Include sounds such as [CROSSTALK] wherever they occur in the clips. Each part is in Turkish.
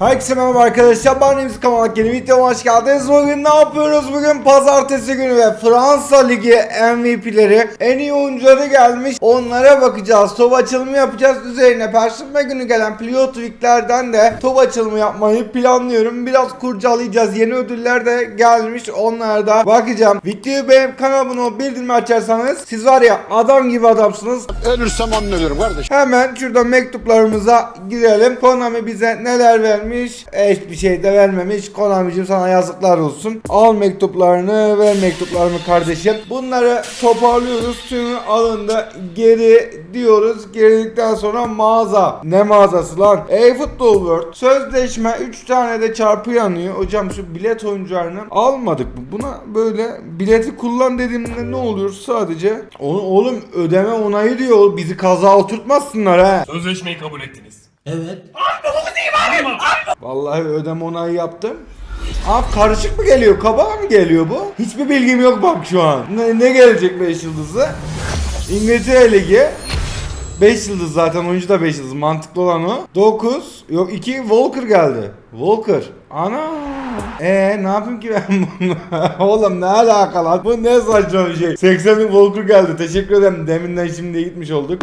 Herkese merhaba arkadaşlar ben Remzi Kamalak yeni videoma hoş geldiniz. Bugün ne yapıyoruz? Bugün pazartesi günü ve Fransa Ligi MVP'leri en iyi oyuncuları gelmiş. Onlara bakacağız. Top açılımı yapacağız. Üzerine perşembe günü gelen Plio Tweak'lerden de top açılımı yapmayı planlıyorum. Biraz kurcalayacağız. Yeni ödüller de gelmiş. Onlara da bakacağım. Videoyu beğenip kanalıma bildirimi açarsanız siz var ya adam gibi adamsınız. Ölürsem onun ölürüm kardeş. Hemen şurada mektuplarımıza girelim. Konami bize neler vermiş? E, hiçbir şey de vermemiş. Konami'cim sana yazıklar olsun. Al mektuplarını, ver mektuplarımı kardeşim. Bunları toparlıyoruz. Tümü alındı. Geri diyoruz. Geridikten sonra mağaza. Ne mağazası lan? E-Football World. Sözleşme 3 tane de çarpı yanıyor. Hocam şu bilet oyuncularını almadık mı? Buna böyle bileti kullan dediğimde ne oluyor? Sadece Oğlum, ödeme onayı diyor. Bizi kaza oturtmazsınlar ha. Sözleşmeyi kabul ettiniz. Evet. Vallahi ödeme onayı yaptım. Aa karışık mı geliyor? Kaba mı geliyor bu? Hiçbir bilgim yok bak şu an. Ne, ne gelecek 5 yıldızı? İngiltere Ligi. 5 yıldız zaten oyuncu da 5 yıldız mantıklı olan o. 9 yok 2 Walker geldi. Walker. Ana. Ee ne yapayım ki ben bunu? [LAUGHS] Oğlum ne alakalı? Bu ne saçma bir şey. 80 bin Walker geldi. Teşekkür ederim. Deminden şimdiye gitmiş olduk.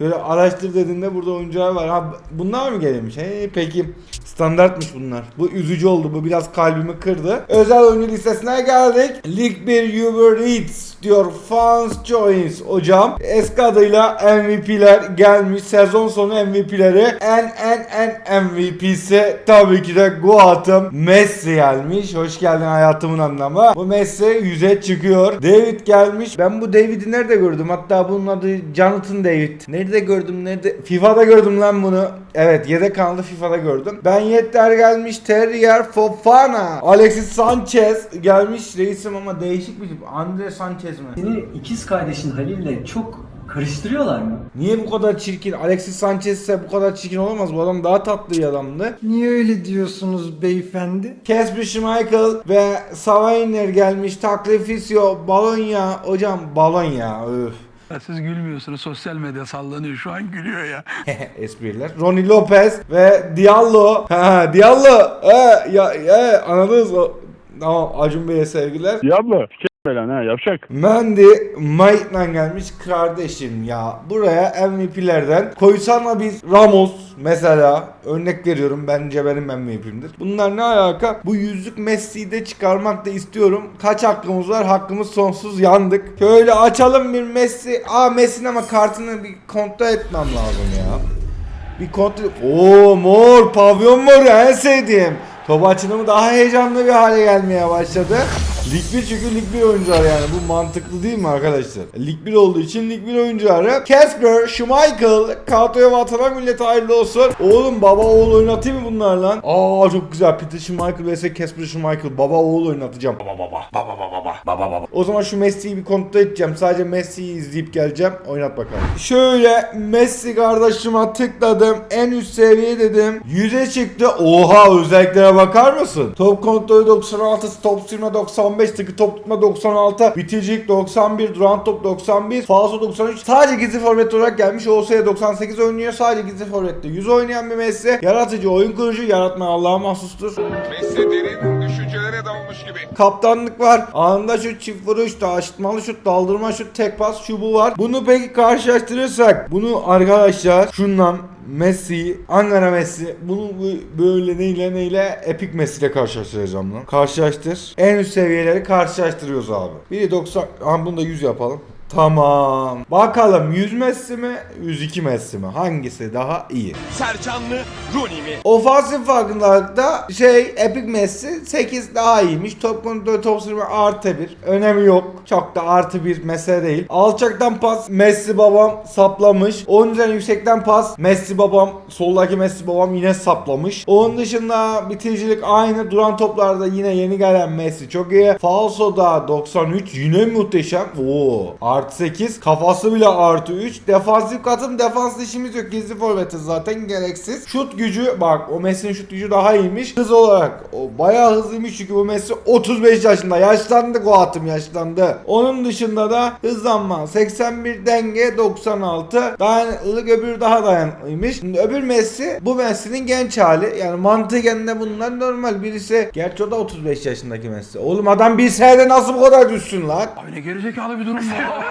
Böyle araştır dediğinde burada oyuncular var. Ha bunlar mı gelmiş? He peki. Standartmış bunlar. Bu üzücü oldu. Bu biraz kalbimi kırdı. Özel oyuncu listesine geldik. Lig 1 Uber Eats diyor. Fans Joins hocam. Eski adıyla MVP'ler gelmiş. Sezon sonu MVP'leri. En en en MVP'si tabii ki de Guat'ım Messi gelmiş. Hoş geldin hayatımın anlamı. Bu Messi yüze çıkıyor. David gelmiş. Ben bu David'i nerede gördüm? Hatta bunun adı Jonathan David. Nerede gördüm? Nerede? FIFA'da gördüm lan bunu. Evet yedek kanalı FIFA'da gördüm. Ben Yetter gelmiş. Terrier Fofana. Alexis Sanchez gelmiş. Reisim ama değişik bir tip. Andre Sanchez mi? Seni ikiz kardeşin Halil'le çok karıştırıyorlar mı? Niye bu kadar çirkin? Alexis Sanchez ise bu kadar çirkin olamaz. Bu adam daha tatlı bir adamdı. Niye öyle diyorsunuz beyefendi? Casper Schmeichel ve Savainer gelmiş. Taklifisio, Bologna. Hocam Bologna. Öf. Ya Siz gülmüyorsunuz. Sosyal medya sallanıyor. Şu an gülüyor ya. [LAUGHS] Espriler. Ronnie Lopez ve Diallo. Ha Diallo. He ya, ya anladınız o. Tamam Acun Bey'e sevgiler. Diablo. Falan ha yavşak. Mendy Maitland gelmiş kardeşim ya. Buraya MVP'lerden koysana biz Ramos mesela örnek veriyorum bence benim MVP'imdir. Bunlar ne alaka? Bu yüzlük Messi'yi de çıkarmak da istiyorum. Kaç hakkımız var? Hakkımız sonsuz yandık. Şöyle açalım bir Messi. Aa Messi'nin ama kartını bir kontrol etmem lazım ya. Bir kontrol... Oo mor pavyon moru en sevdiğim. Top açılımı daha heyecanlı bir hale gelmeye başladı. Lig 1 çünkü Lig 1 oyuncular yani bu mantıklı değil mi arkadaşlar? Lig 1 olduğu için Lig 1 oyuncuları. Casper, Schmeichel, Kadroya vatana millet hayırlı olsun. Oğlum baba oğul oynatayım mı bunlar lan? Aa çok güzel. Peter Schmeichel vs Casper Schmeichel. Baba oğul oynatacağım. Baba baba baba baba baba baba baba. O zaman şu Messi'yi bir kontrol edeceğim. Sadece Messi'yi izleyip geleceğim. Oynat bakalım. Şöyle Messi kardeşime tıkladım. En üst seviye dedim. 100'e çıktı. Oha özelliklere bakar mısın? Top kontrolü 96, top sürme 95, tıkı top tutma 96, bitiricilik 91, duran top 91, falso 93. Sadece gizli forvet olarak gelmiş. OS'ye 98 oynuyor. Sadece gizli forvette 100 oynayan bir Messi. Yaratıcı, oyun kurucu, yaratma Allah'a mahsustur. Messi derin düşüncelere dalmış gibi. Kaptanlık var. Anında şut, çift vuruş, taşıtmalı şut, daldırma şut, tek pas, şu bu var. Bunu peki karşılaştırırsak bunu arkadaşlar şundan Messi, Ankara Messi bunu bu- böyle neyle neyle Epic Messi ile karşılaştıracağım lan. Karşılaştır. En üst seviyeleri karşılaştırıyoruz abi. Biri 90, aha bunu da 100 yapalım. Tamam. Bakalım 100 Messi mi, 102 Messi mi? Hangisi daha iyi? Sercanlı Rooney mi? Ofansif farkındalıkta şey Epic Messi 8 daha iyiymiş. Top kontrolü top sürme artı 1. Önemi yok. Çok da artı bir mesele değil. Alçaktan pas Messi babam saplamış. Onun üzerine yüksekten pas Messi babam soldaki Messi babam yine saplamış. Onun dışında bitiricilik aynı. Duran toplarda yine yeni gelen Messi çok iyi. Falso'da 93 yine muhteşem. Oo. Artı 8. Kafası bile artı 3. Defansif katım defanslı işimiz yok. Gizli forveti zaten gereksiz. Şut gücü bak o Messi'nin şut gücü daha iyiymiş. Hız olarak o bayağı hızlıymış çünkü bu Messi 35 yaşında. Yaşlandı o atım yaşlandı. Onun dışında da hızlanma 81 denge 96. Dayanıklılık öbürü daha dayanıklıymış. Şimdi öbür Messi bu Messi'nin genç hali. Yani mantıken de bunlar normal. Birisi gerçi o da 35 yaşındaki Messi. Oğlum adam bir senede nasıl bu kadar düşsün lan? Abi ne gerizekalı bir durum bu. [LAUGHS]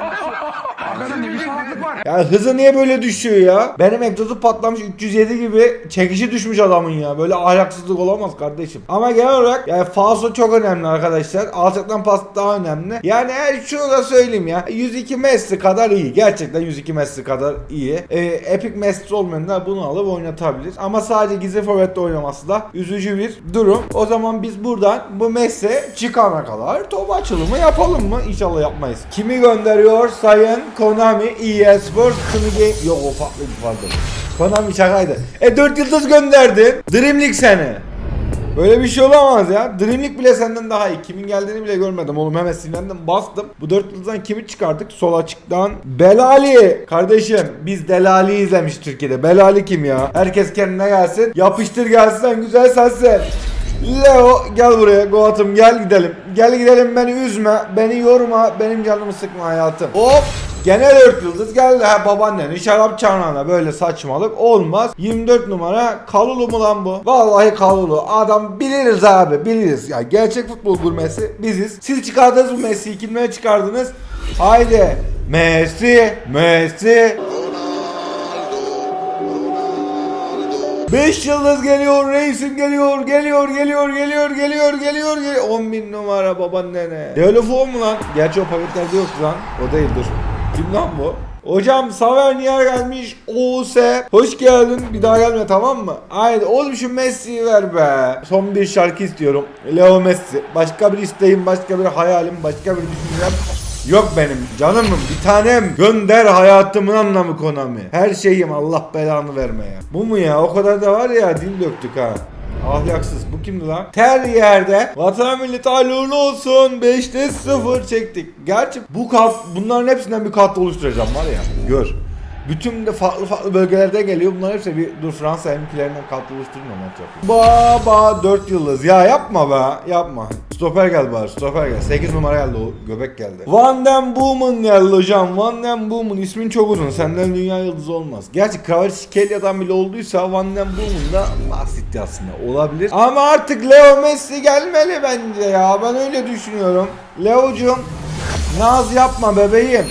Ya hızı niye böyle düşüyor ya? Benim egzozu patlamış 307 gibi çekişi düşmüş adamın ya. Böyle ahlaksızlık olamaz kardeşim. Ama genel olarak yani falso çok önemli arkadaşlar. Alçaktan pas daha önemli. Yani her şunu da söyleyeyim ya. 102 Messi kadar iyi. Gerçekten 102 Messi kadar iyi. Ee, Epic Messi olmayanlar bunu alıp oynatabilir. Ama sadece gizli forvette oynaması da üzücü bir durum. O zaman biz buradan bu Messi çıkana kadar top açılımı yapalım mı? İnşallah yapmayız. Kimi gönderiyor? Sayın Konami EA Sports Sony Game... Yok o farklıydı pardon. Konami şakaydı. E 4 yıldız gönderdin. Dream League seni. Böyle bir şey olamaz ya. Dream League bile senden daha iyi. Kimin geldiğini bile görmedim oğlum. Hemen sinirlendim bastım. Bu 4 yıldızdan kimi çıkardık? Sol açıktan. Belali. Kardeşim biz Delali izlemiş Türkiye'de. Belali kim ya? Herkes kendine gelsin. Yapıştır gelsin güzel sensin. Leo gel buraya Goat'ım gel gidelim. Gel gidelim beni üzme. Beni yorma. Benim canımı sıkma hayatım. Hop. Gene 4 yıldız geldi ha babaannenin şarap çanağına böyle saçmalık olmaz. 24 numara Kalulu mu lan bu? Vallahi Kalulu. Adam biliriz abi biliriz. Ya gerçek futbol gurmesi biziz. Siz çıkardınız bu Messi'yi kimlere çıkardınız? Haydi. Messi, Messi. 5 yıldız geliyor, reisim geliyor, geliyor, geliyor, geliyor, geliyor, geliyor, geliyor. 10 bin numara babaannene. Telefon mu lan? Gerçi o paketlerde yok lan. O değildir. Kim lan bu? Hocam Savernier gelmiş. OS. Hoş geldin. Bir daha gelme tamam mı? Haydi oğlum şu Messi'yi ver be. Son bir şarkı istiyorum. Leo Messi. Başka bir isteğim, başka bir hayalim, başka bir düşüncem. Yok benim canımım bir tanem gönder hayatımın anlamı Konami. Her şeyim Allah belanı vermeye. Bu mu ya o kadar da var ya dil döktük ha. Ahlaksız bu kimdi lan? Ter yerde vatan millet hayırlı olsun 5'te 0 çektik. Gerçi bu kat bunların hepsinden bir kat oluşturacağım var ya gör. Bütün de farklı farklı bölgelerde geliyor. Bunlar hepsi bir dur Fransa MP'lerinden kat oluşturma maç yapıyor. Baba 4 yıldız. Ya yapma be. Yapma. Stoper geldi bari. Stoper geldi. 8 numara geldi o. Göbek geldi. Van den Boomen geldi hocam. Van den Boomen. ismin çok uzun. Senden dünya yıldızı olmaz. Gerçi Kvaratskhelia bile olduysa Van den Boomen da bahsetti aslında. Olabilir. Ama artık Leo Messi gelmeli bence ya. Ben öyle düşünüyorum. Leo'cum naz yapma bebeğim.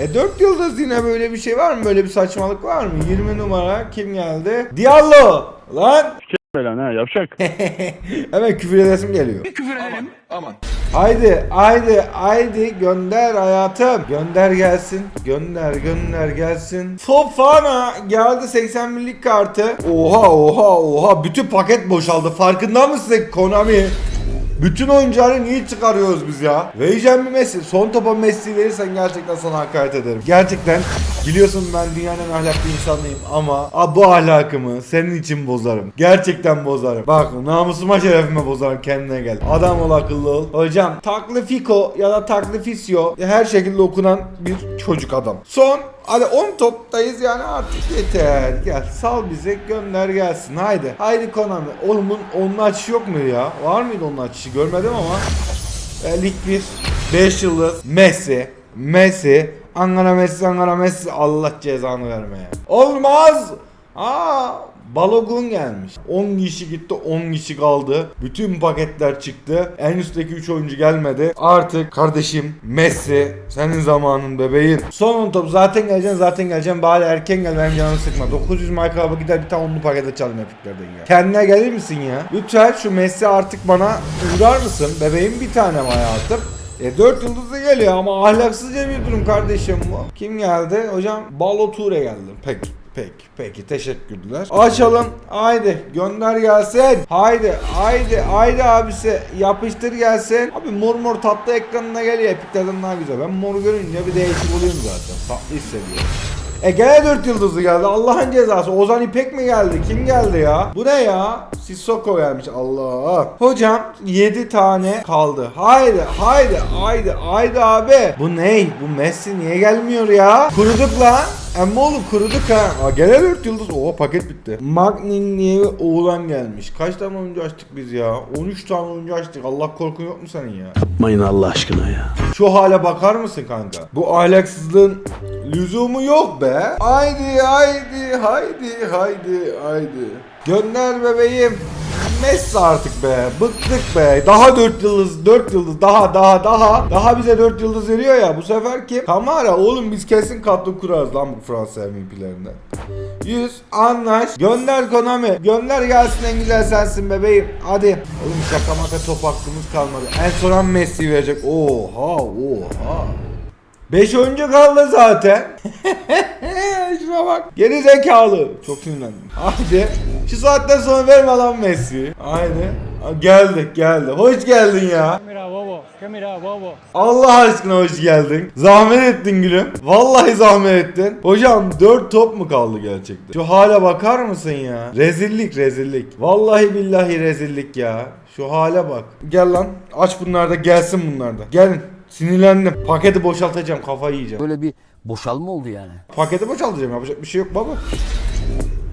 E 4 yıldız yine böyle bir şey var mı? Böyle bir saçmalık var mı? 20 numara kim geldi? Diallo! Lan! [LAUGHS] Falan ha yavşak. [LAUGHS] Hemen küfür edesim geliyor. Bir küfür edelim. Aman. Haydi, haydi, haydi gönder hayatım. Gönder gelsin. Gönder, gönder gelsin. Fofana geldi 81'lik kartı. Oha, oha, oha. Bütün paket boşaldı. Farkında mısın Konami? Bütün oyuncuları niye çıkarıyoruz biz ya? Vereceğim bir Messi. Son topa Messi verirsen gerçekten sana hakaret ederim. Gerçekten biliyorsun ben dünyanın en ahlaklı insanıyım ama a, bu ahlakımı senin için bozarım. Gerçekten bozarım. Bak namusuma şerefime bozarım kendine gel. Adam ol akıllı ol. Hocam Taglifico ya da Taglificio her şekilde okunan bir çocuk adam. Son Hadi 10 toptayız yani artık yeter. Gel sal bize gönder gelsin. Haydi. Haydi Konami. Oğlum bunun onun açışı yok mu ya? Var mıydı onun açışı? Görmedim ama. E, Lig 1. 5 yıldız. Messi. Messi. Ankara Messi, Ankara Messi. Allah cezanı vermeye. Olmaz. Aa, Balogun gelmiş. 10 kişi gitti 10 kişi kaldı. Bütün paketler çıktı. En üstteki 3 oyuncu gelmedi. Artık kardeşim Messi senin zamanın bebeğin. Son 10 top zaten geleceksin zaten geleceksin. Bari erken gel benim canımı sıkma. 900 Minecraft'a gider bir tane onlu pakete çalın epiklerden ya. Kendine gelir misin ya? Lütfen şu Messi artık bana uğrar mısın? Bebeğim bir tanem hayatım. E 4 yıldızlı geliyor ama ahlaksızca bir durum kardeşim bu. Kim geldi? Hocam Balo Ture geldi. Peki. Peki, peki teşekkürler. Açalım. Haydi gönder gelsin. Haydi, haydi, haydi abisi yapıştır gelsin. Abi mor mor tatlı ekranına geliyor. Epiklerden daha güzel. Ben mor görünce bir değişik oluyorum zaten. Tatlı hissediyorum. E gene 4 yıldızlı geldi. Allah'ın cezası. Ozan İpek mi geldi? Kim geldi ya? Bu ne ya? Sissoko gelmiş. Allah. Hocam 7 tane kaldı. Haydi, haydi, haydi, haydi abi. Bu ne? Bu Messi niye gelmiyor ya? Kuruduk lan. Ama oğlum kuruduk ha. Aa, gene 4 yıldız. Oha paket bitti. Magnin bir oğlan gelmiş. Kaç tane oyuncu açtık biz ya? 13 tane oyuncu açtık. Allah korkun yok mu senin ya? Yapmayın Allah aşkına ya. Şu hale bakar mısın kanka? Bu ahlaksızlığın lüzumu yok be. Haydi haydi haydi haydi haydi. Gönder bebeğim. Messi artık be. Bıktık be. Daha 4 yıldız, 4 yıldız. Daha daha daha. Daha bize 4 yıldız veriyor ya. Bu sefer ki Kamara oğlum biz kesin kadro kurarız lan bu Fransa MVP'lerinden. 100 anlaş. Gönder Konami. Gönder gelsin en güzel sensin bebeğim. Hadi. Oğlum şaka maka top hakkımız kalmadı. En son Messi verecek. Oha oha. 5 oyuncu kaldı zaten. [LAUGHS] Şuna bak. Geri zekalı. Çok sinirlendim. Hadi. Şu saatten sonra verme lan Messi. Ha, Geldik geldi. Hoş geldin ya. Allah aşkına hoş geldin. Zahmet ettin gülüm. Vallahi zahmet ettin. Hocam 4 top mu kaldı gerçekten? Şu hale bakar mısın ya? Rezillik rezillik. Vallahi billahi rezillik ya. Şu hale bak. Gel lan. Aç bunlar da gelsin bunlar da. Gelin. Sinirlendim. Paketi boşaltacağım. Kafayı yiyeceğim. Böyle bir boşalma oldu yani. Paketi boşaltacağım. Yapacak bir şey yok baba.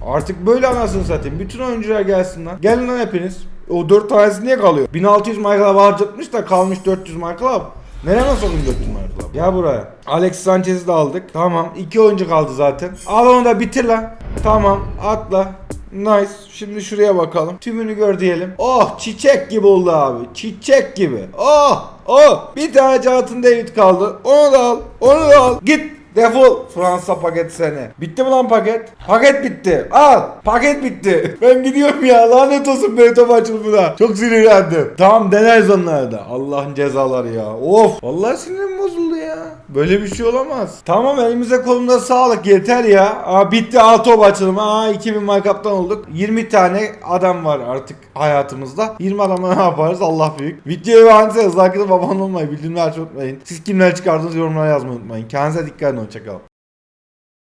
Artık böyle anasını satayım. Bütün oyuncular gelsin lan. Gelin lan hepiniz. O 4 tanesi niye kalıyor? 1600 Michael harcatmış da kalmış 400 Michael Nereye sokayım 400 Michael Gel buraya. Alex Sanchez'i de aldık. Tamam. 2 oyuncu kaldı zaten. Al onu da bitir lan. Tamam. Atla. Nice. Şimdi şuraya bakalım. Tümünü gör diyelim. Oh çiçek gibi oldu abi. Çiçek gibi. Oh. Oh. Bir tane Jonathan David kaldı. Onu da al. Onu da al. Git. Defol Fransa paket seni. Bitti mi lan paket? Paket bitti. Al. Paket bitti. [LAUGHS] Ben gidiyorum ya. Lanet olsun böyle top açılımına. Çok sinirlendim. Tamam deneriz onları da. Allah'ın cezaları ya. Of. Vallahi sinirim. Böyle bir şey olamaz. Tamam elimize kolumuza sağlık yeter ya. Aa, bitti al top açılımı. Aa 2000 markaptan olduk. 20 tane adam var artık hayatımızda. 20 adama ne yaparız Allah büyük. Videoyu beğendiyseniz like atıp abone olmayı bildirimleri açmayı unutmayın. Siz kimler çıkardınız yorumlara yazmayı unutmayın. Kendinize dikkat edin hoşçakalın.